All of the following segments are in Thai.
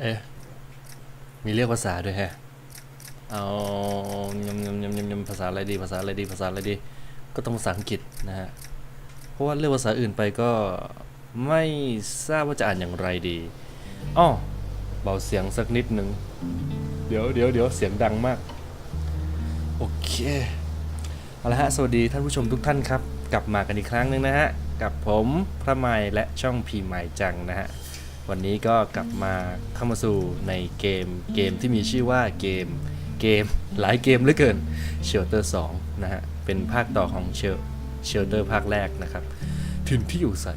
เอ๊ะ มีเรียกภาษาด้วยแฮะ เอายำยำยำยำยำภาษาอะไรดี ภาษาอะไรดี ภาษาอะไรดี ก็ต้องภาษาอังกฤษนะฮะ เพราะว่าเลือกภาษาอื่นไปก็ไม่ทราบว่าจะอ่านอย่างไรดีอ้อเบาเสียงสักนิดหนึ่ง เดี๋ยวเดี๋ยวเดี๋ยวเสียงดังมาก โอเคเอาละฮะ สวัสดีท่านผู้ชมทุกท่านครับ กลับมากันอีกครั้งหนึ่งนะฮะ กับผมพระไมยและช่องพีไมยจังนะฮะ วันนี้ก็กลับมาเข้ามาสู่ในเกมเกมที่มีชื่อว่าเกมเกมหลายเกมเหลือเกิน Shelter 2นะฮะ เป็นภาคต่อของ Shel- Shelter ภาคแรกนะครับถิ่นที่อยู่ใส่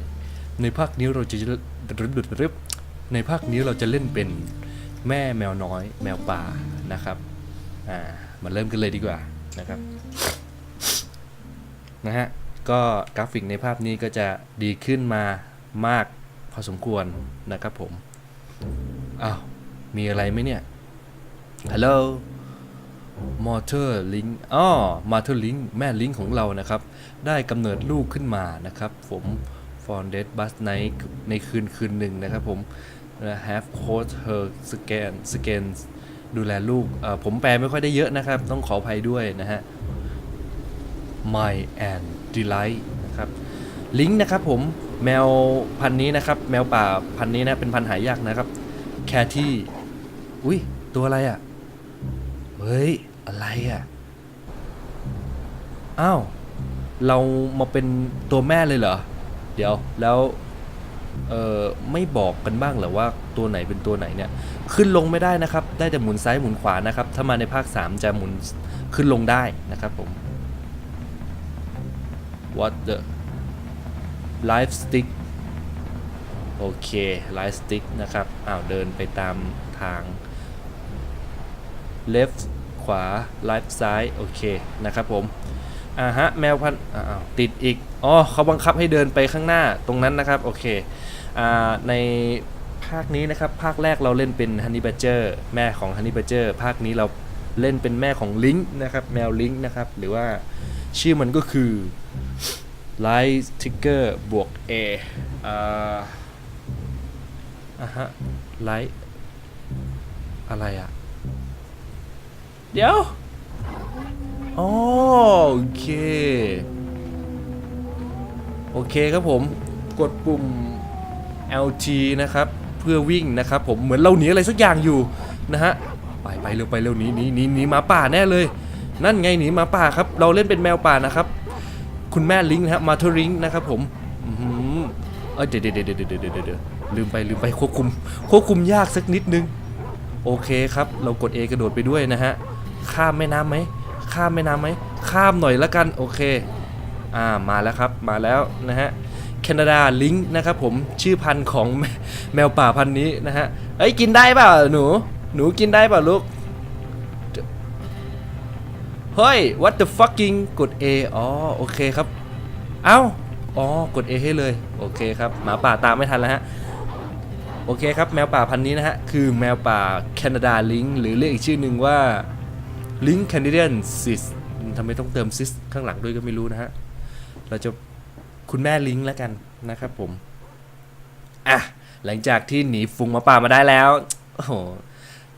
ในภาคนี้เราจะในภาคนี้เราจะเล่นเป็นแม่แมวน้อยแมวป่านะครับอ่ามาเริ่มกันเลยดีกว่านะครับนะฮะก็กราฟิกในภาพนี้ก็จะดีขึ้นมามาก อสมควรนะครับผม อ้าว มีอะไรไหมเนี่ย ฮัลโหล มอเตอร์ลิงอ๋อมอเตอร์ลิงแม่ลิงของเรานะครับ ได้กำเนิดลูกขึ้นมานะครับ ผมฟอนเด d บัสไนในคืนคืนหนึ่งนะครับผม have coach her scan scan ดูแลลูกเอ่อผมแปลไม่ค่อยได้เยอะนะครับ ต้องขออภัยด้วยนะฮะ My and Delight นะครับ ลิงก์นะครับผมแมวพันนี้นะครับ แมวป่าพันนี้นะเป็นพันหายากนะครับแคที่อุ้ยตัวอะไรอะ่ะเฮ้ยอะไรอะ่ะอ้าวเรามาเป็นตัวแม่เลยเหรอ เดี๋ยวแล้วเออไม่บอกกันบ้างเหรอว่าตัวไหนเป็นตัวไหนเนี่ย ขึ้นลงไม่ได้นะครับ ได้แต่หมุนซ้ายหมุนขวานะครับ ถ้ามาในภาค 3 จะหมุนขึ้นลงได้นะครับผม what the life stick โอเค life stick นะครับอ้าวเดินไปตามทาง left ขวา life ซ้าย โอเค นะครับผมอ่าฮะ แมวพันอ้าวติดอีก อ๋อเขาบังคับให้เดินไปข้างหน้าตรงนั้นนะครับ โอเคอ่าในภาคนี้นะครับ ภาคแรกเราเล่นเป็น Honey Badger แม่ของ Honey Badger ภาคนี้เราเล่นเป็นแม่ของลิงนะครับ แมวลิงนะครับ หรือว่าชื่อมันก็คือ Light Ticker บวก A อ่าอะฮะ Light อะไรอะเดี๋ยวโอเค โอเคครับผมกดปุ่ม LG นะครับ เพื่อวิ่งนะครับผมเหมือนเราหนีอะไรสักอย่างอยู่นะฮะ ไปไปเร็วไปเร็วหนีหนีหนีหนีหมาป่าแน่เลย นั่นไงหนีหมาป่าครับ เราเล่นเป็นแมวป่านะครับ คุณแม่ลิงนะฮะมาเธอริงนะครับผมอื้ออเอ้ยเดี๋ยวเดี๋ยวเดี๋ยวเดี๋ยวเดี๋ยวเด็ดลืมไปลืมไปควบคุม ควบคุมยากสักนิดนึง โอเคครับ เรากด A กระโดดไปด้วยนะฮะ ข้ามแม่น้ำไหม ข้ามแม่น้ำไหม ข้ามหน่อยละกัน โอเค อ่า มาแล้วครับ มาแล้วนะฮะ แคนาดาลิงนะครับผม ชื่อพันธุ์ของแมแมวป่าพันธุ์นี้นะฮะ เอ้ย กินได้เปล่าหนู หนูกินได้เปล่าลูก เฮ้ย what the fucking กด A อ๋อ โอเคครับ เอ้า อ๋อ กด A ให้เลย โอเคครับ หมาป่าตามไม่ทันแล้วฮะ โอเคครับ แมวป่าพันธุ์นี้นะฮะ คือแมวป่าแคนาดาลิงหรือเรียกอีกชื่อหนึ่งว่าลิงแคนาเดียนซิสทำไมต้องเติมซิสข้างหลังด้วยก็ไม่รู้นะฮะ เราจะคุณแม่ลิงแล้วกันนะครับผม อะ หลังจากที่หนีฝูงหมาป่ามาได้แล้ว โอ้โห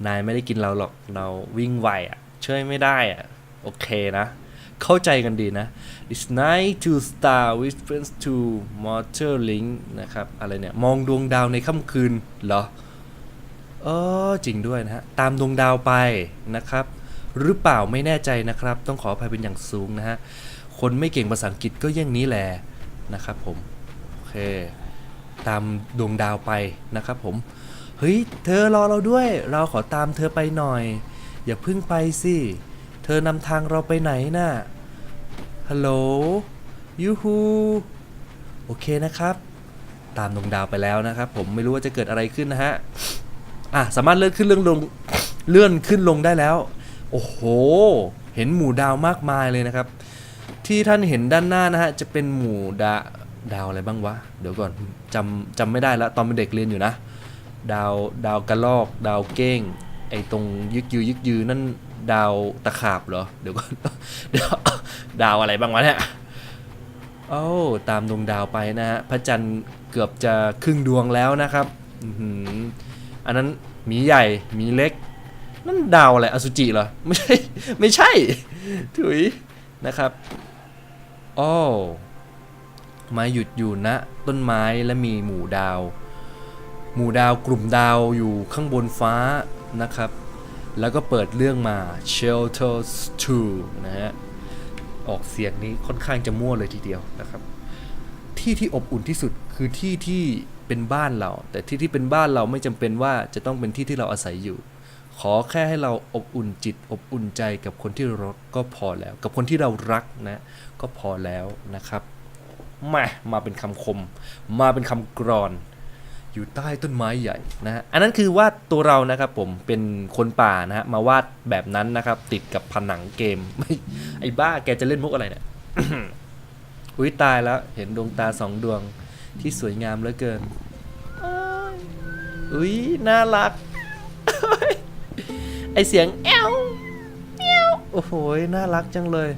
นายไม่ได้กินเราหรอก เราวิ่งไวอะ ช่วยไม่ได้อะ โอเคนะ เข้าใจกันดีนะ It's night to star with friends to mortal link นะครับ อะไรเนี่ย มองดวงดาวในค่ำคืนเหรอ เออจริงด้วยนะฮะ ตามดวงดาวไปนะครับ หรือเปล่าไม่แน่ใจนะครับ ต้องขออภัยเป็นอย่างสูงนะฮะ คนไม่เก่งภาษาอังกฤษก็อย่างนี้แหละนะครับผม โอเค ตามดวงดาวไปนะครับผม เฮ้ย เธอรอเราด้วย เราขอตามเธอไปหน่อย อย่าเพิ่งไปสิ ธอนำทางเราไปไหนน่ะ ฮัลโหล ยูฮู โอเคนะครับ ตามดวงดาวไปแล้วนะครับ ผมไม่รู้ว่าจะเกิดอะไรขึ้นนะฮะ อะ สามารถเลื่อนขึ้นเลื่อนลง เลื่อนขึ้นลงได้แล้ว โอ้โห เห็นหมู่ดาวมากมายเลยนะครับ ที่ท่านเห็นด้านหน้านะฮะ จะเป็นหมู่ดาดาวอะไรบ้างวะ เดี๋ยวก่อนจำจำไม่ได้แล้วตอนเป็นเด็กเรียนอยู่นะ ดาวดาวกระลอก ดาวเก้ง ไอตรงยึกยือยึกยือนั่น ดาวตะขาบเหรอ เดี๋ยวก่อนเดี๋ยวดาวอะไรบ้างวะเนี่ยโอ้ตามดวงดาวไปนะฮะพระจันทร์เกือบจะครึ่งดวงแล้วนะครับอือันนั้นหมีใหญ่หมีเล็ก นั่นดาวอะไรอสุจิเหรอ ไม่ใช่ ไม่ใช่ ถุยนะครับอ้อมาหยุดอยู่ณต้นไม้และมีหมู่ดาว หมู่ดาวกลุ่มดาวอยู่ข้างบนฟ้านะครับ แล้วก็เปิดเรื่องมา Shelters 2 นะฮะ ออกเสียงนี้ค่อนข้างจะมั่วเลยทีเดียวนะครับ ที่ที่อบอุ่นที่สุดคือที่ที่เป็นบ้านเรา แต่ที่ที่เป็นบ้านเราไม่จำเป็นว่าจะต้องเป็นที่ที่เราอาศัยอยู่ ขอแค่ให้เราอบอุ่นจิต อบอุ่นใจกับคนที่รักก็พอแล้ว กับคนที่เรารักนะ ก็พอแล้วนะครับมามาเป็นคำคม มาเป็นคำกรอน อยู่ใต้ต้นไม้ใหญ่นะฮะอันนั้นคือวาดตัวเรานะครับผมเป็นคนป่านะฮะมาวาดแบบนั้นนะครับ ติดกับผนังเกมไม่ไอ้บ้าแกจะเล่นมุกอะไรเนี่ย อุ้ยตายแล้ว เห็นดวงตาสองดวงที่สวยงามเหลือเกินอุ้ยน่ารัก ไอเสียงแอวแอวโอ้โหน่ารักจังเลย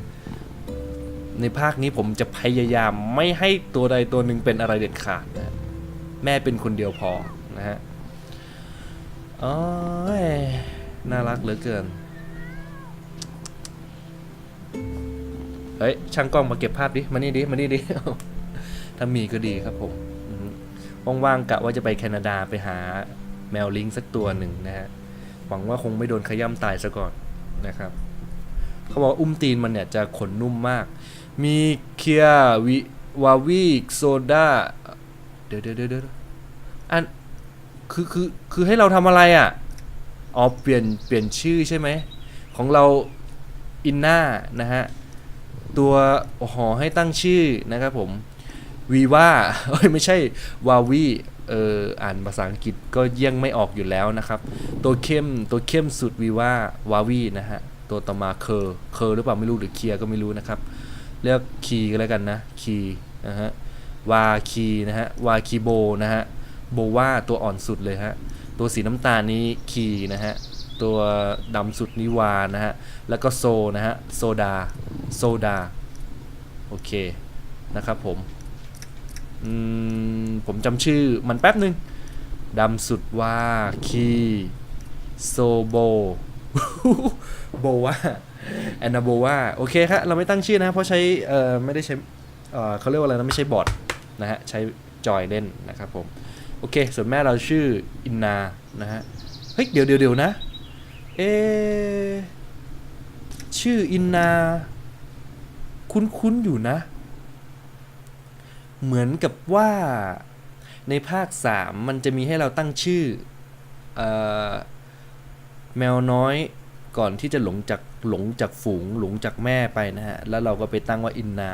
ในภาคนี้ผมจะพยายามไม่ให้ตัวใดตัวหนึ่งเป็นอะไรเด็ดขาดนะ แม่เป็นคนเดียวพอนะฮะอ๋อยน่ารักเหลือเกิน เฮ้ย ช่างกล้องมาเก็บภาพดิ มานี่ดิ มานี่ดิ ถ้ามีก็ดีครับผมว่างๆกะว่าจะไปแคนาดาไปหาแมวลิงสักตัวหนึ่งนะฮะ หวังว่าคงไม่โดนขย้ำตายซะก่อนนะครับ เขาบอกว่าอุ้มตีนมันเนี่ยจะขนนุ่มมาก มีเคียวิวาวีโซดา เดี๋ยวเดี๋ยวเดี๋ยวอันคือคือคือให้เราทำอะไรอะอ๋อเปลี่ยนเปลี่ยนชื่อใช่ไหม ของเราอินน่านะฮะ ตัวหอให้ตั้งชื่อนะครับผมวีว่าไม่ใช่วาวีเอออ่านภาษาอังกฤษก็เยี่ยงไม่ออกอยู่แล้วนะครับ ตัวเข้มตัวเข้มสุดวีว่าวาวีนะฮะ ตัวต่อมาเคอร์เคอร์หรือเปล่าไม่รู้หรือเคียร์ก็ไม่รู้นะครับเรียกคีก็แล้วกันนะคีนะฮะ วาคีนะฮะวาคีโบนะฮะโบว่าตัวอ่อนสุดเลยฮะตัวสีน้ำตาลนี้คีนะฮะตัวดำสุดนิวานะฮะแล้วก็โซนะฮะโซดาโซดาโอเคนะครับผมอืมผมจำชื่อมันแป๊บหนึ่งดำสุดว่าคีโซโบโบว่าแอนนาโบว่าโอเคครับเราไม่ตั้งชื่อนะเพราะใช้เอ่อไม่ได้ใช้เอ่อเขาเรียกว่าอะไรนะไม่ใช่บอร์ด นะฮะใช้จอยเล่นนะครับผมโอเค ส่วนแม่เราชื่ออินนานะฮะเฮ้ยเดี๋ยวเดี๋ยวเดี๋ยวนะเอชื่ออินนา คุ้นๆอยู่นะ เหมือนกับว่าในภาค 3 มันจะมีให้เราตั้งชื่ออแมวน้อยก่อนที่จะหลงจากหลงจากฝูงหลงจากแม่ไปนะฮะ แล้วเราก็ไปตั้งว่าอินนา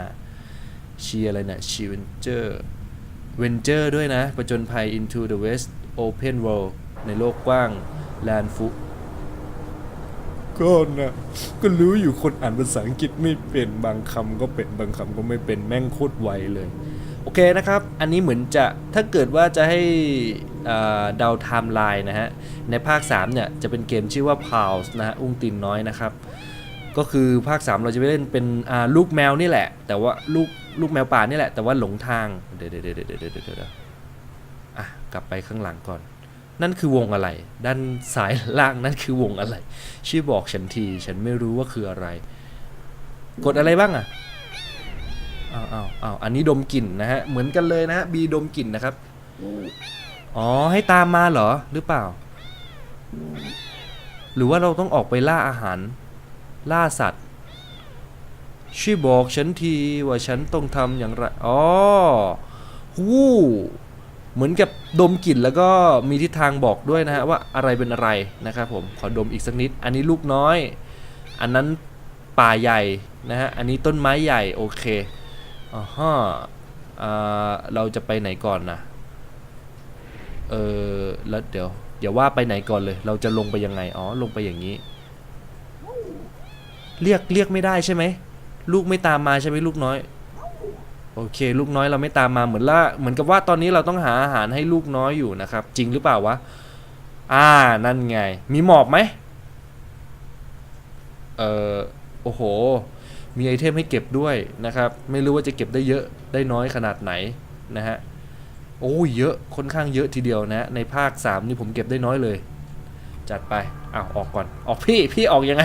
ชียอะไรเนี่ยชีเวนเจอร์เวนเจอร์ด้วยนะประจนภัย into the west open world ในโลกกว้างแลนฟุก็นะก็รู้อยู่คนอ่านภาษาอังกฤษไม่เป็นบางคำก็เป็นบางคำก็ไม่เป็นแม่งโคตรไวเลย โอเคนะครับ อันนี้เหมือนจะถ้าเกิดว่าจะให้เดาไทม์ไลน์นะฮะ ในภาค 3 เนี่ย จะเป็นเกมชื่อว่า Pals นะฮะ อุ้งตีนน้อยนะครับ ก็คือภาค 3 เราจะไปเล่นเป็นลูกแมวนี่แหละ แต่ว่าลูกลูกแมวป่านี่แหละ แต่ว่าหลงทาง เดี๋ยวเดี๋ยวเดี๋ยวเดี๋ยวเดี๋ยวอะกลับไปข้างหลังก่อน นั่นคือวงอะไร ด้านซ้ายล่างนั่นคือวงอะไรช่วยบอกฉันที ฉันไม่รู้ว่าคืออะไร กดอะไรบ้างอะอ้าวอ้าวอ้าวอันนี้ดมกลิ่นนะฮะ เหมือนกันเลยนะฮะบีดมกลิ่นนะครับ อ๋อ ให้ตามมาเหรอ หรือเปล่า หรือว่าเราต้องออกไปล่าอาหาร ล่าสัตว์ ช่วยบอกฉันทีว่าฉันต้องทำอย่างไร อ๋อฮู้ เหมือนกับดมกลิ่นแล้วก็มีทิศทางบอกด้วยนะฮะว่าอะไรเป็นอะไรนะครับผม ขอดมอีกสักนิด อันนี้ลูกน้อย อันนั้นป่าใหญ่นะฮะ อันนี้ต้นไม้ใหญ่ โอเคอ่าฮะเราจะไปไหนก่อนนะ เออแล้วเดี๋ยวอย่าว่าไปไหนก่อนเลย เราจะลงไปยังไง อ๋อ ลงไปอย่างนี้ เรียกเรียกไม่ได้ใช่ไหมลูกไม่ตามมาใช่ไหมลูกน้อย โอเค ลูกน้อยเราไม่ตามมาเหมือนละเหมือนกับว่าตอนนี้เราต้องหาอาหารให้ลูกน้อยอยู่นะครับ จริงหรือเปล่าวะอ่านั่นไง มีหมอบไหมเออโอ้โห มีไอเทมให้เก็บด้วยนะครับ ไม่รู้ว่าจะเก็บได้เยอะได้น้อยขนาดไหนนะฮะโอ้เยอะค่อนข้างเยอะทีเดียวนะ ในภาค 3 นี่ผมเก็บได้น้อยเลย จัดไปอ้าวออกก่อน ออกพี่พี่ออกยังไง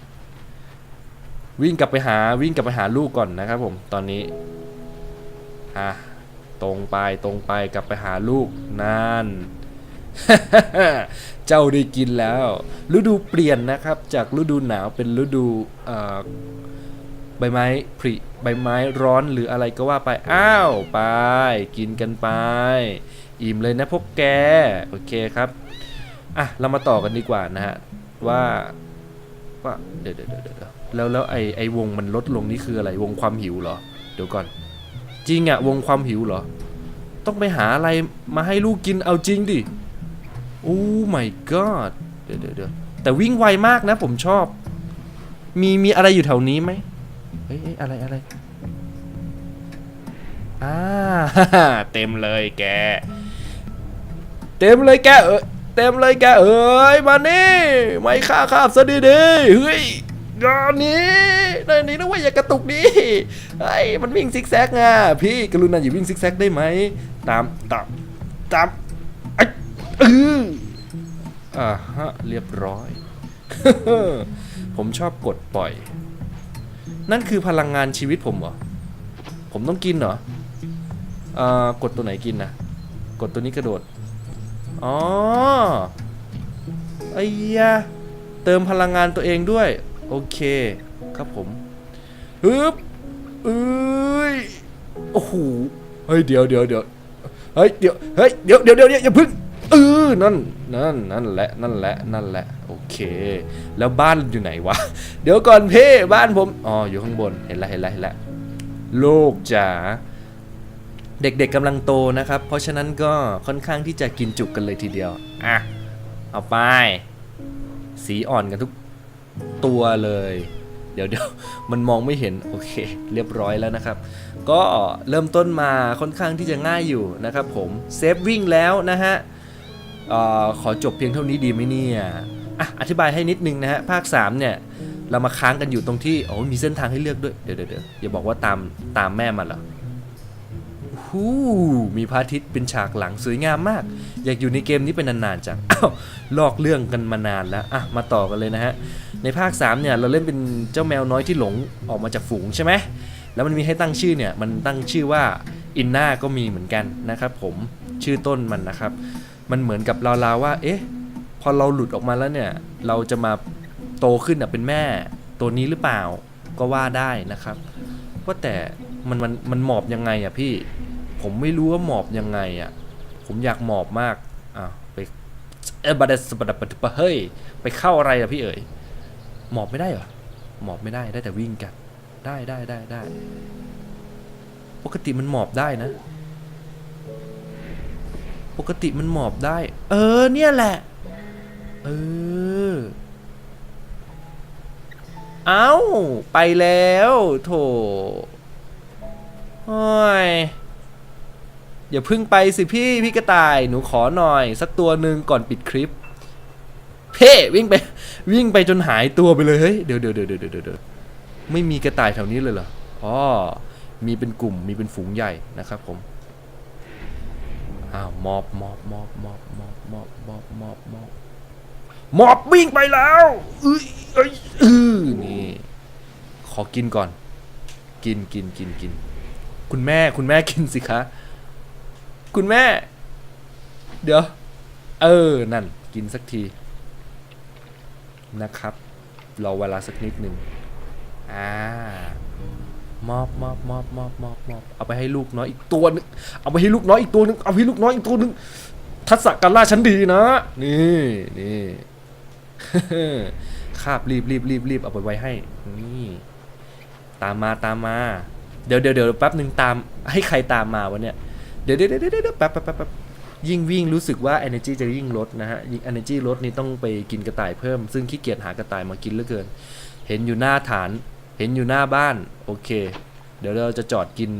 วิ่งกลับไปหาวิ่งกลับไปหาลูกก่อนนะครับผมตอนนี้อะตรงไปตรงไปกลับไปหาลูกนั่นเจ้าได้กินแล้ว ฤดูเปลี่ยนนะครับ จากฤดูหนาวเป็นฤดูใบไม้ผลิใบไม้ร้อนหรืออะไรก็ว่าไป อ้าว ไป กินกันไป อิ่มเลยนะพวกแก โอเคครับ อะ เรามาต่อกันดีกว่านะฮะ ว่า ว่า เดี๋ยวเดี๋ยวเดี๋ยว แล้วแล้วไอไอวงมันลดลงนี่คืออะไรวงความหิวเหรอ เดี๋ยวก่อน จริงอะวงความหิวเหรอ ต้องไปหาอะไรมาให้ลูกกินเอาจริงดิโอ้ my god เดี๋ยวเดี๋ยวเดี๋ยวแต่วิ่งไวมากนะผมชอบ มีมีอะไรอยู่แถวนี้ไหมเฮ้ยอ้ยอะไรอะไรอ่าเต็มเลยแก เต็มเลยแกเออเต็มเลยแกเอ้ยมานี่ไม่ฆ่าข้าบซะดีดีเฮ้ย งานนี้นายนี้นะเว่าอย่ากระตุกดิไอ้มันวิ่งซิกแซกไงพี่กรุณาอย่าวิ่งซิกแซกได้ไหมตามตามตามไอ้เอออ่าฮะเรียบร้อย ผมชอบกดปล่อย นั่นคือพลังงานชีวิตผมเหรอ ผมต้องกินเหรออ่อกดตัวไหนกินนะกดตัวนี้กระโดด อ๋อไอ้ยะเติมพลังงานตัวเองด้วย โอเค ครับผมฮึบเอ้ยโอ้โหเฮ้ยเดี๋ยวเดี๋ยวเดี๋ยวเฮ้ยเดี๋ยวเฮ้ยเดี๋ยวเดี๋ยวเดี๋ยวอย่าพึ่งเออนั่นนั่นนั่นแหละนั่นแหละนั่นแหละโอเค แล้วบ้านอยู่ไหนวะเดี๋ยวก่อนเพ่บ้านผมอ๋ออยู่ข้างบนเห็นแล้วเห็นแล้วเห็นแล้วลูกจ๋าเด็กๆกำลังโตนะครับ เพราะฉะนั้นก็ค่อนข้างที่จะกินจุกกันเลยทีเดียวอะเอาไป สีอ่อนกันทุก ตัวเลย เดี๋ยวเดี๋ยวมันมองไม่เห็น โอเค เรียบร้อยแล้วนะครับ ก็เริ่มต้นมาค่อนข้างที่จะง่ายอยู่นะครับผมเซฟวิ่งแล้วนะฮะออขอจบเพียงเท่านี้ดีไหมเนี่ยอะอธิบายให้นิดนึงนะฮะ ภาค 3 เนี่ย เรามาค้างกันอยู่ตรงที่โอ้มีเส้นทางให้เลือกด้วย เดี๋ยวเดี๋ยวเดี๋ยวอย่าบอกว่าตามตามแม่มาเหรอฮู้มีพระอาทิตย์เป็นฉากหลังสวยงามมาก อยากอยู่ในเกมนี้เป็นนานๆจังอ้าวลอกเรื่องกันมานานแล้ว อะ มาต่อกันเลยนะฮะ ในภาค3เนี่ยเราเล่นเป็นเจ้าแมวน้อยที่หลงออกมาจากฝูงใช่ไหมแล้วมันมีให้ตั้งชื่อเนี่ยมันตั้งชื่อว่าอินนาก็มีเหมือนกันนะครับผมชื่อต้นมันนะครับ มันเหมือนกับราวๆว่า เอ๊ะ พอเราหลุดออกมาแล้วเนี่ย เราจะมาโตขึ้นเป็นแม่ตัวนี้หรือเปล่าก็ว่าได้นะครับว่าแต่มันมันมันหมอบยังไงอะพี่ ผมไม่รู้ว่าหมอบยังไงอะ ผมอยากหมอบมากอะไปเอะบัดสบัดบัดเฮ้ยไปเข้าอะไรอะพี่เอ๋ย หมอบไม่ได้เหรอ หมอบไม่ได้ได้แต่วิ่งกัน ได้ได้ได้ได้ปกติมันหมอบได้นะ ปกติมันหมอบได้ เออ เนี่ยแหละ เออ เอ้า ไปแล้วโถโอ้ยอย่าพึ่งไปสิพี่พี่กระต่าย หนูขอหน่อย สักตัวหนึ่งก่อนปิดคลิป เพ่วิ่งไป วิ่งไปจนหายตัวไปเลยเฮ้ยเดี๋ยวเดี๋ยวเดี๋ยวเดี๋ยวเดี๋ยวไม่มีกระต่ายแถวนี้เลยเหรออ๋อมีเป็นกลุ่มมีเป็นฝูงใหญ่นะครับผมอ้าวมอบมอบมอบมอบมอบมอบมอบมอบมอบมอบวิ่งไปแล้วเอ้ยเอ้ยเออนี่ขอกินก่อน กินกินกินกิน คุณแม่คุณแม่กินสิคะ คุณแม่ เดี๋ยว เออ นั่น กินสักที นะครับรอเวลาสักนิดหนึ่งอ่ามอบมอบมอบมอบมอบมอบเอาไปให้ลูกน้อยอีกตัวหนึงเอาไปให้ลูกน้อยอีกตัวหนึงเอาไปให้ลูกน้อยอีกตัวหนึงทัศการล่าชั้นดีนะนี่นี่คาบรีบรีบรีบรีบเอาไปไว้ให้นี่ตามมาตามมา เดี๋ยวเดี๋ยวเดี๋ยวแป๊บหนึ่งตามให้ใครตามมาวะเนี่ยเดี๋ยวเดี๋ยวเดี๋ยวเดี๋ยวแป๊บแป๊บแป๊บแป๊บ ยิ่งวิ่งรู้สึกว่า energy จะยิ่งลดนะฮะยิ่ง energy ลดนี่ต้องไปกินกระต่ายเพิ่ม ซึ่งขี้เกียจหากระต่ายมากินเหลือเกิน เห็นอยู่หน้าฐาน เห็นอยู่หน้าบ้าน โอเค เดี๋ยวเราจะจอดกิน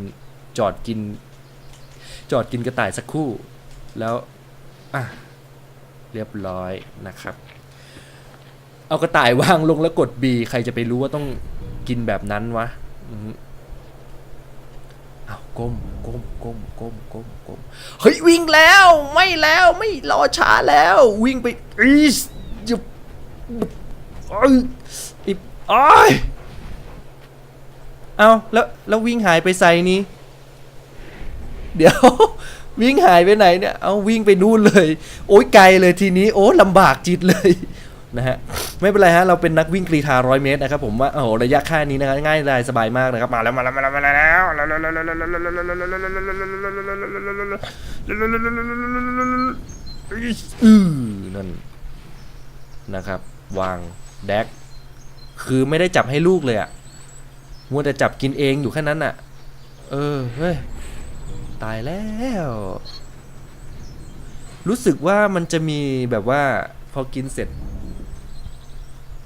จอดกิน จอดกินกระต่ายสักครู่ แล้วอะเรียบร้อยนะครับ เอากระต่ายวางลงแล้วกด B ใครจะไปรู้ว่าต้องกินแบบนั้นวะ ก้มก้มก้มก้มก้มก้มเฮ้ยวิ่งแล้วไม่แล้วไม่รอช้าแล้ว วิ่งไปอีสจุบเอ้ยอิบอ้ายเอาแล้วแล้ววิ่งหายไปใส่นี้ เดี๋ยว วิ่งหายไปไหนเนี่ย เอาวิ่งไปนู่นเลย โอ้ยไกลเลยทีนี้ โอ้ลำบากจิตเลย นะฮะไม่เป็นไรฮะเราเป็นนักวิ่งกรีฑาร้อยเมตรนะครับผมว่าโอ้โหระยะแค่นี้นะครับง่ายดายสบายมากนะครับมาแล้วมาแล้วมาแล้วมาแล้วอือนั่นนะครับ วางแดกคือไม่ได้จับให้ลูกเลยอะมัวแต่จับกินเองอยู่แค่นั้นอะเออเฮ้ยตายแล้ว รู้สึกว่ามันจะมีแบบว่าพอกินเสร็จ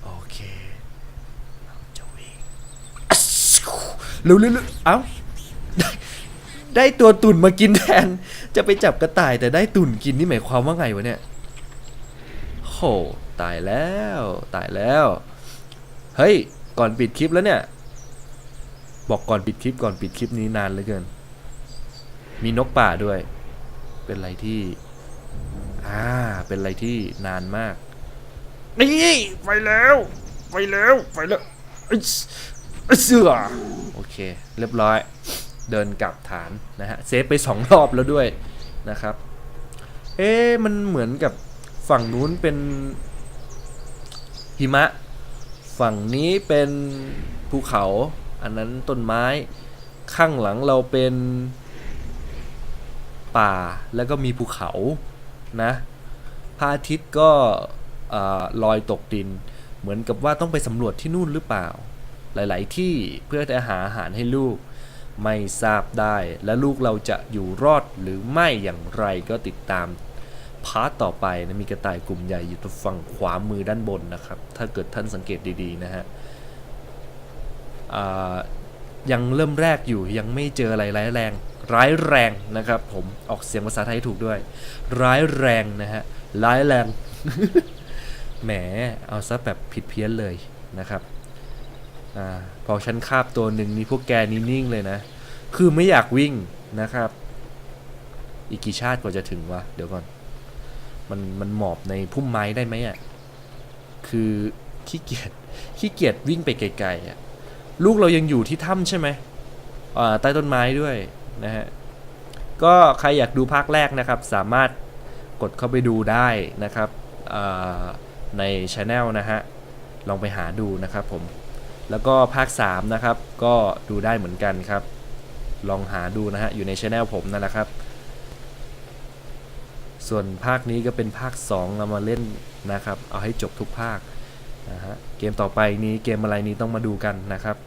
โอเคเราจะวิ่งอัส เร็วเร็วเร็วเอ้าได้ได้ตัวตุ่นมากินแทน จะไปจับกระต่ายแต่ได้ตุ่นกินนี่หมายความว่าไงวะเนี่ยโหตายแล้ว ตายแล้ว เฮ้ย ก่อนปิดคลิปแล้วเนี่ย บอกก่อนปิดคลิปก่อนปิดคลิปนี้นานเหลือเกิน มีนกป่าด้วย เป็นอะไรที่ อ่า เป็นอะไรที่นานมาก นี่ ไปแล้ว ไปแล้ว ไปแล้ว เสือโอเค เรียบร้อย เดินกลับฐานนะฮะ เซฟไปสองรอบแล้วด้วยนะครับ เอ๊มันเหมือนกับฝั่งนู้นเป็นหิมะ ฝั่งนี้เป็นภูเขา อันนั้นต้นไม้ ข้างหลังเราเป็นป่า แล้วก็มีภูเขา นะพระอาทิตย์ก็ลอยตกดิน เหมือนกับว่าต้องไปสำรวจที่นู่นหรือเปล่า หลาย ๆ ที่เพื่อจะหาอาหารให้ลูก ไม่ทราบได้และลูกเราจะอยู่รอดหรือไม่อย่างไรก็ติดตามพาร์ทต่อไปนะมีกระต่ายกลุ่มใหญ่อยู่ตรงฝั่งขวามือด้านบนนะครับ ถ้าเกิดท่านสังเกตดีๆนะฮะยังเริ่มแรกอยู่ยังไม่เจออะไรร้ายแรง ร้ายแรงนะครับ ผมออกเสียงภาษาไทยถูกด้วย ร้ายแรงนะฮะร้ายแรงแหมเอาซะแบบผิดเพี้ยนเลยนะครับ อ่าพอฉันคาบตัวหนึ่งนี่พวกแกนี่นิ่งเลยนะ คือไม่อยากวิ่งนะครับ อีกกี่ชาติกว่าจะถึงวะ เดี๋ยวก่อน มันมันหมอบในพุ่มไม้ได้ไหมอะ คือขี้เกียจขี้เกียจวิ่งไปไกลๆอะ ลูกเรายังอยู่ที่ถ้ำใช่ไหมอ่าใต้ต้นไม้ด้วยนะฮะ ก็ใครอยากดูภาคแรกนะครับ สามารถกดเข้าไปดูได้นะครับในช anel นะฮะ ลองไปหาดูนะครับผม แล้วก็ภาค 3 นะครับ ก็ดูได้เหมือนกันครับ ลองหาดูนะฮะ อยู่ในช anel ผมนั่นแหละครับ ส่วนภาคนี้ก็เป็นภาค 2 เรามาเล่นนะครับ เอาให้จบทุกภาคนะฮะ เกมต่อไปนี้เกมอะไรนี้ต้องมาดูกันนะครับ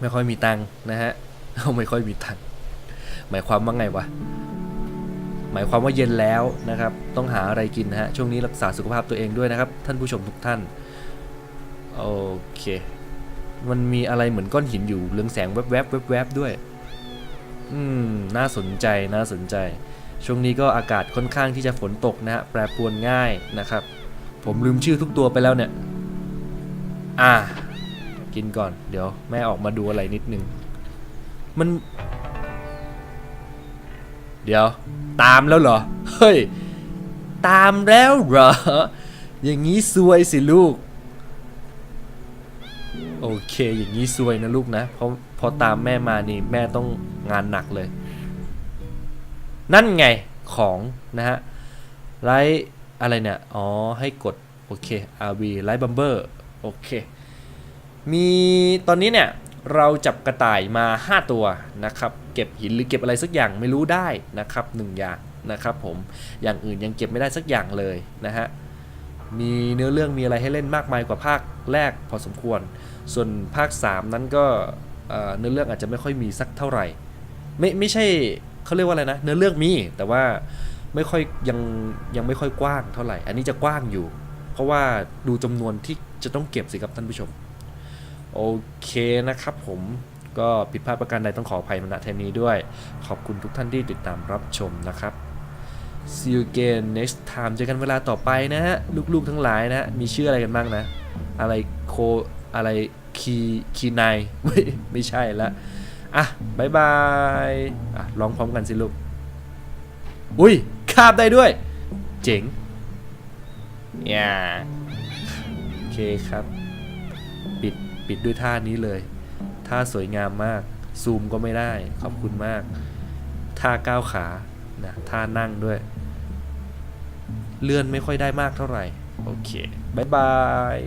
ไม่ค่อยมีตังนะฮะเอาไม่ค่อยมีตังหมายความว่าไงวะ หมายความว่าเย็นแล้วนะครับ ต้องหาอะไรกินนะฮะ ช่วงนี้รักษาสุขภาพตัวเองด้วยนะครับ ท่านผู้ชมทุกท่าน โอเค มันมีอะไรเหมือนก้อนหินอยู่เรืองแสงแวบๆแวบๆด้วย อืม น่าสนใจ น่าสนใจ ช่วงนี้ก็อากาศค่อนข้างที่จะฝนตกนะฮะ แปรปรวนง่ายนะครับ ผมลืมชื่อทุกตัวไปแล้วเนี่ย อ่า กินก่อน เดี๋ยว แม่ออกมาดูอะไรนิดนึง มัน เดี๋ยว ตามแล้วเหรอ เฮ้ย ตามแล้วเหรอ อย่างนี้ซวยสิลูก โอเคอย่างนี้ซวยนะลูกนะ เพราะพอตามแม่มานี่แม่ต้องงานหนักเลย นั่นไงของนะฮะไลท์อะไรเนี่ย อ๋อ ให้กด โอเค RV ไลท์บัมเบอร์โอเค มีตอนนี้เนี่ย เราจับกระต่ายมา 5 ตัวนะครับ เก็บหินหรือเก็บอะไรสักอย่างไม่รู้ได้นะครับหนึ่งอย่างนะครับผมอย่างอื่นยังเก็บไม่ได้สักอย่างเลยนะฮะมีเนื้อเรื่องมีอะไรให้เล่นมากมายกว่าภาคแรกพอสมควร ส่วนภาค 3 นั้นก็เนื้อเรื่องอาจจะไม่ค่อยมีสักเท่าไหร่ ไม่ไม่ใช่เขาเรียกว่าอะไรนะ เนื้อเรื่องมีแต่ว่าไม่ค่อยยังยังไม่ค่อยกว้างเท่าไหร่ อันนี้จะกว้างอยู่ เพราะว่าดูจำนวนที่จะต้องเก็บสิครับท่านผู้ชม โอเคนะครับผมก็ผิดพลาดประการใดต้องขออภัยมาณเทนี้ด้วย ขอบคุณทุกท่านที่ติดตามรับชมนะครับ see you again next time เจอกันเวลาต่อไปนะฮะ ลูกๆทั้งหลายนะ มีชื่ออะไรกันบ้างนะ อะไรโค อะไรคีคีนายไม่ไม่ใช่ละอะบายบายอะร้องพร้อมกันสิลูก อุ้ยคาบได้ด้วย เจ๋งอย่าโอเคครับ ปิดปิดด้วยท่านี้เลย ท่าสวยงามมาก ซูมก็ไม่ได้ ขอบคุณมาก ท่าก้าวขานะท่านั่งด้วย เลื่อนไม่ค่อยได้มากเท่าไหร่ โอเคบายบาย